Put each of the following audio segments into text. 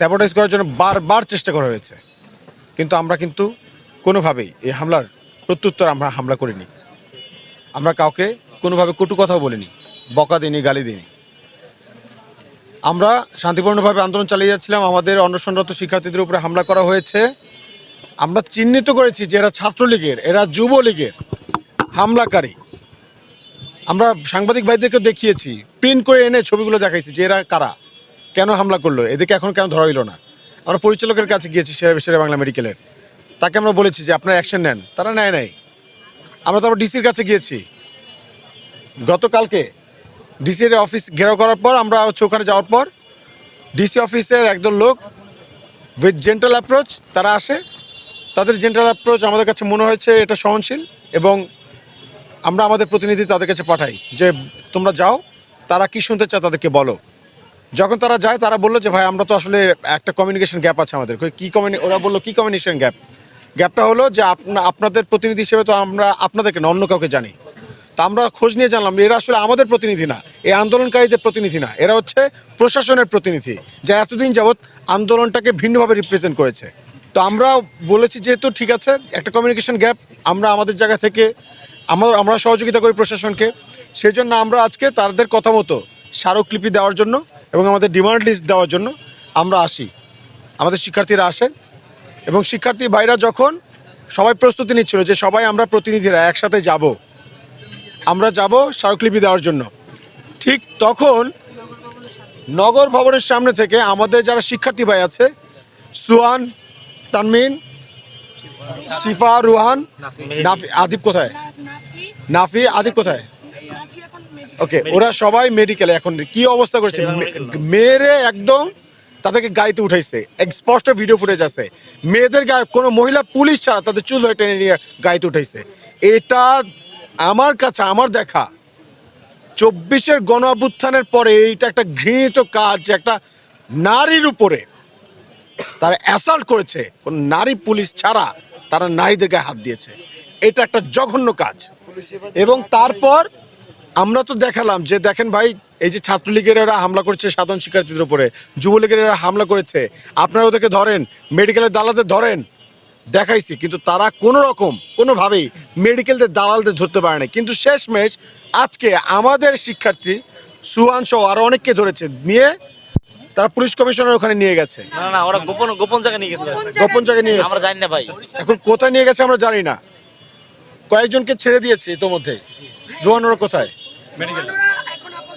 Sabotage করার জন্য বারবার চেষ্টা করা হয়েছে। কিন্তু আমরা কিন্তু কোনোভাবেই এই হামলার প্রত্যুত্তর আমরা হামলা করিনি। আমরা কাউকে কোনোভাবে কটু কথাও বলিনি, বকা দিইনি, গালি দিইনি। আমরা শান্তিপূর্ণভাবে আন্দোলন চালিয়ে যাচ্ছিলাম, আমাদের অনশনরত শিক্ষার্থীদের উপরে হামলা করা হয়েছে। আমরা চিহ্নিত করেছি যে এরা ছাত্রলীগের, এরা যুবলীগের হামলাকারী। আমরা সাংবাদিক ভাইদেরকে দেখিয়েছি প্রিন্ট করে এনে ছবিগুলো দেখাইছি যে এরা কারা। কেন হামলা করল? এদেরকে এখন কেন ধরা হইল না? আমরা পরিচালকের কাছে গিয়েছি সেরা সেরা বাংলা মেডিকেলের। তাকে আমরা বলেছি যে আপনারা অ্যাকশন নেন। তারা নেয় নাই। আমরা তারপর ডিসির কাছে গিয়েছি। গতকালকে ডিসির অফিস ঘেরাও করার পর, আমরা হচ্ছে ওখানে যাওয়ার পর, ডিসি অফিসের একদল লোক উইথ জেন্টাল অ্যাপ্রোচ তারা আসে। তাদের জেন্টাল অ্যাপ্রোচ আমাদের কাছে মনে হয়েছে এটা সহনশীল এবং আমরা আমাদের প্রতিনিধি তাদের কাছে পাঠাই যে তোমরা যাও, তারা কি শুনতে চায় তাদেরকে বলো। যখন তারা যায়, তারা বলল যে, ভাই, আমরা তো আসলে একটা কমিউনিকেশন গ্যাপ আছে আমাদের। কি কমিউনি ওরা বলল, কি কমিউনিকেশন গ্যাপ গ্যাপটা হলো যে, আপনা, আপনাদের প্রতিনিধি হিসেবে তো আমরা আপনাদেরকে না, অন্য কাউকে জানি। তা আমরা খোঁজ নিয়ে জানলাম, এরা আসলে আমাদের প্রতিনিধি না। এই আন্দোলনকারীদের প্রতিনিধি না। এরা হচ্ছে প্রশাসনের প্রতিনিধি যারা এতদিন যাবৎ আন্দোলনটাকে ভিন্নভাবে রিপ্রেজেন্ট করেছে। তো আমরা বলেছি যেহেতু ঠিক আছে, একটা কমিউনিকেশন গ্যাপ আমরা আমাদের জায়গা থেকে, আমরা আমরা সহযোগিতা করি প্রশাসনকে। সেই জন্য আমরা আজকে তাদের কথা মতো স্মারকলিপি দেওয়ার জন্য এবং আমাদের ডিমান্ড লিস্ট দেওয়ার জন্য আমরা আসি। আমাদের শিক্ষার্থীরা আসেন এবং শিক্ষার্থী ভাইরা যখন সবাই প্রস্তুতি নিচ্ছিল যে সবাই আমরা প্রতিনিধিরা, একসাথে যাব। আমরা যাব স্মারকলিপি দেওয়ার জন্য। ঠিক তখন নগর ভবনের সামনে থেকে আমাদের যারা শিক্ষার্থী ভাই আছে সুহান তানমিন, শিফা, রুহান, নাফি, আদিব কোথায়? নাফি, আদিব কোথায়? ওকে ওরা সবাই মেডিকেলে এখন কি অবস্থা করেছে? মেয়েরে একদম তাদেরকে গাড়িতে উঠাইছে। এক স্পষ্ট ভিডিও ফুটেজ আছে। মেয়েদের গায়ে কোনো মহিলা পুলিশ ছাড়া তাদের চুল ধরে টেনে নিয়ে গাড়িতে উঠাইছে। এটা আমার কাছে আমার দেখা চব্বিশের গণ অভ্যুত্থানের পরে এইটা একটা ঘৃণিত কাজ একটা নারীর উপরে তারা অ্যাসাল্ট করেছে। কোন নারী পুলিশ ছাড়া তারা নারীদের গায়ে হাত দিয়েছে। এটা একটা জঘন্য কাজ। এবং তারপর আমরা তো দেখালাম যে দেখেন ভাই এই যে ছাত্রলীগের এরা হামলা করছে সাধারণ শিক্ষার্থীদের উপরে যুবলীগের এরা হামলা করেছে আপনারা ওদেরকে ধরেন মেডিকেলের দালালদের ধরেন দেখাইছি কিন্তু তারা কোনো রকম কোনোভাবেই মেডিকেলদের দালালদের ধরতে পারে না কিন্তু শেষমেশ আজকে আমাদের শিক্ষার্থী সুহান সহ আরও অনেককে ধরেছে নিয়ে তারা পুলিশ কমিশনার ওখানে নিয়ে গেছে। না না ওরা গোপন গোপন জায়গায় নিয়ে গেছে। গোপন জায়গায় নিয়ে আমরা গেছে জানি না ভাই। এখন কোথায় নিয়ে গেছে আমরা জানি না। কয়েকজনকে ছেড়ে দিয়েছে ইতোমধ্যে। রোহান ওরা কোথায়?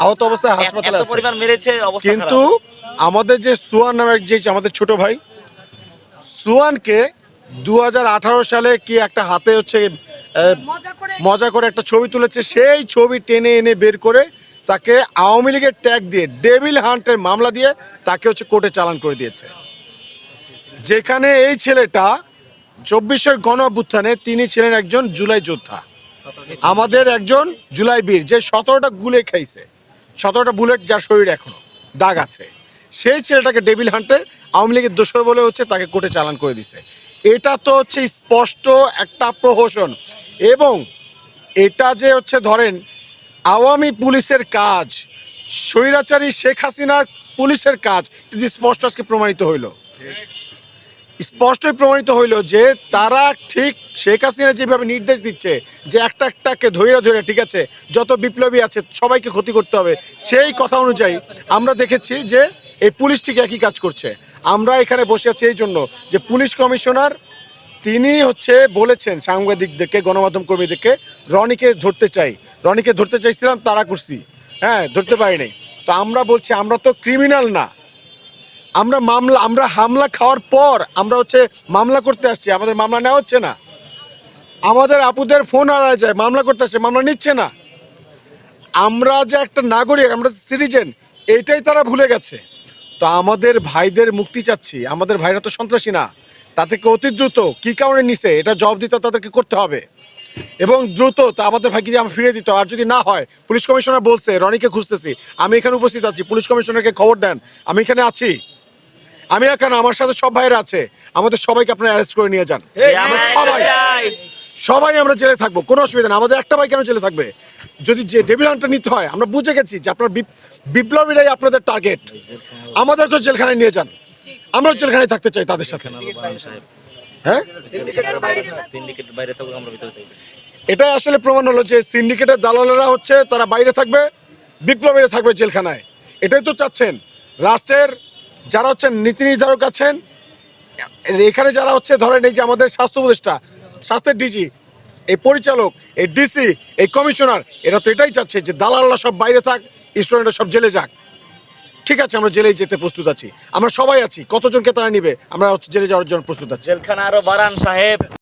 আহত অবস্থায় হাসপাতালে আছে। পরিমাণ মেরেছে অবস্থা কিন্তু আমাদের যে সুয়ান নামের যে আমাদের ছোট ভাই সুয়ানকে দু সালে কি একটা হাতে হচ্ছে মজা করে একটা ছবি তুলেছে সেই ছবি টেনে এনে বের করে তাকে আওয়ামী লীগের ট্যাগ দিয়ে ডেভিল হান্টের মামলা দিয়ে তাকে হচ্ছে কোর্টে চালান করে দিয়েছে। যেখানে এই ছেলেটা চব্বিশের গণ অভ্যুত্থানে তিনি ছিলেন একজন জুলাই যোদ্ধা। আমাদের একজন জুলাই বীর যে সতেরোটা গুলে খাইছে সতেরোটা বুলেট যার শরীর এখনও, দাগ আছে, সেই ছেলেটাকে ডেভিল হান্টে আওয়ামী লীগের দোষর বলে হচ্ছে তাকে কোর্টে চালান করে দিছে। এটা তো হচ্ছে স্পষ্ট একটা প্রহসন এবং এটা যে হচ্ছে ধরেন আওয়ামী পুলিশের কাজ, স্বৈরাচারী শেখ হাসিনার পুলিশের কাজ স্পষ্ট আজকে প্রমাণিত হইল। স্পষ্টই প্রমাণিত হইল যে তারা ঠিক শেখ হাসিনা যেভাবে নির্দেশ দিচ্ছে, যে একটা একটাকে ধৈর্য ধরে, ঠিক আছে, যত বিপ্লবী আছে সবাইকে ক্ষতি করতে হবে, সেই কথা অনুযায়ী আমরা দেখেছি যে এই পুলিশ ঠিক একই কাজ করছে। আমরা এখানে বসে আছি এই জন্য যে পুলিশ কমিশনার তিনি হচ্ছে বলেছেন সাংবাদিকদেরকে, গণমাধ্যম কর্মীদেরকে, রনিকে ধরতে চাই। রনিকে ধরতে চাইছিলাম তারা করছি হ্যাঁ ধরতে পারিনি। তো আমরা বলছি, আমরা তো ক্রিমিনাল না। আমরা মামলা, আমরা হামলা খাওয়ার পর আমরা হচ্ছে মামলা করতে আসছি, আমাদের মামলা নেওয়া হচ্ছে না। আমাদের আপুদের ফোন হারা যায়, মামলা করতে আসছে, মামলা নিচ্ছে না। আমরা যে একটা নাগরিক, আমরা সিটিজেন এইটাই তারা ভুলে গেছে। তো আমাদের ভাইদের মুক্তি চাচ্ছি, আমাদের ভাইরা তো সন্ত্রাসী না। তাদেরকে অতি দ্রুত, কি কারণে নিছে, এটা জবাব দিতে তাদেরকে করতে হবে। এবং দ্রুত তা আমাদের ভাইকে যদি আমরা ফিরে দিত আর যদি না হয়, পুলিশ কমিশনার বলছে, রনিকে খুঁজতেছি, আমি এখানে উপস্থিত আছি, পুলিশ কমিশনারকে খবর দেন, আমি এখানে আছি। আমি এখানে আমার সাথে সব ভাইরা আছে। আমাদের সবাইকে আপনারা অ্যারেস্ট করে নিয়ে যান। আমরা সবাই সবাই আমরা জেলে থাকব কোনো অসুবিধা নেই। আমাদের একটা ভাই কেন জেলে থাকবে? যদি যে ডেভিল হান্টটা নিতে হয় আমরা বুঝে গেছি যে আপনার বিপ- বিপ্লবীরাই আপনাদের টার্গেট আমাদেরকে জেলখানায় নিয়ে যান। আমরাও জেলখানায় থাকতে চাই তাদের সাথে। সাহেব হ্যাঁ? সিন্ডিকেটের বাইরে সিন্ডিকেটের বাইরে থাকুক আমরা ভিতরে থাকি এটাই আসলে প্রমাণ হলো যে সিন্ডিকেটের দালালেরা হচ্ছে তারা বাইরে থাকবে বিপ্লবীরা থাকবে জেলখানায়। এটাই তো চাচ্ছেন। রাষ্ট্রের যারা হচ্ছেন নীতি নির্ধারক আছেন, এখানে যারা হচ্ছে, ধরেন এই যে আমাদের স্বাস্থ্য উপদেষ্টা, স্বাস্থ্যের ডিজি এই পরিচালক, এই ডিসি এই কমিশনার, এরা তো এটাই চাচ্ছে যে দালালরা সব বাইরে থাক, স্টুডেন্টরা সব জেলে যাক। ঠিক আছে, আমরা জেলেই যেতে প্রস্তুত আছি। আমরা সবাই আছি, কতজনকে তারা নিবে, আমরা জেলে যাওয়ার জন্য প্রস্তুত আছি। জেলখানা আরও বাড়ান সাহেব।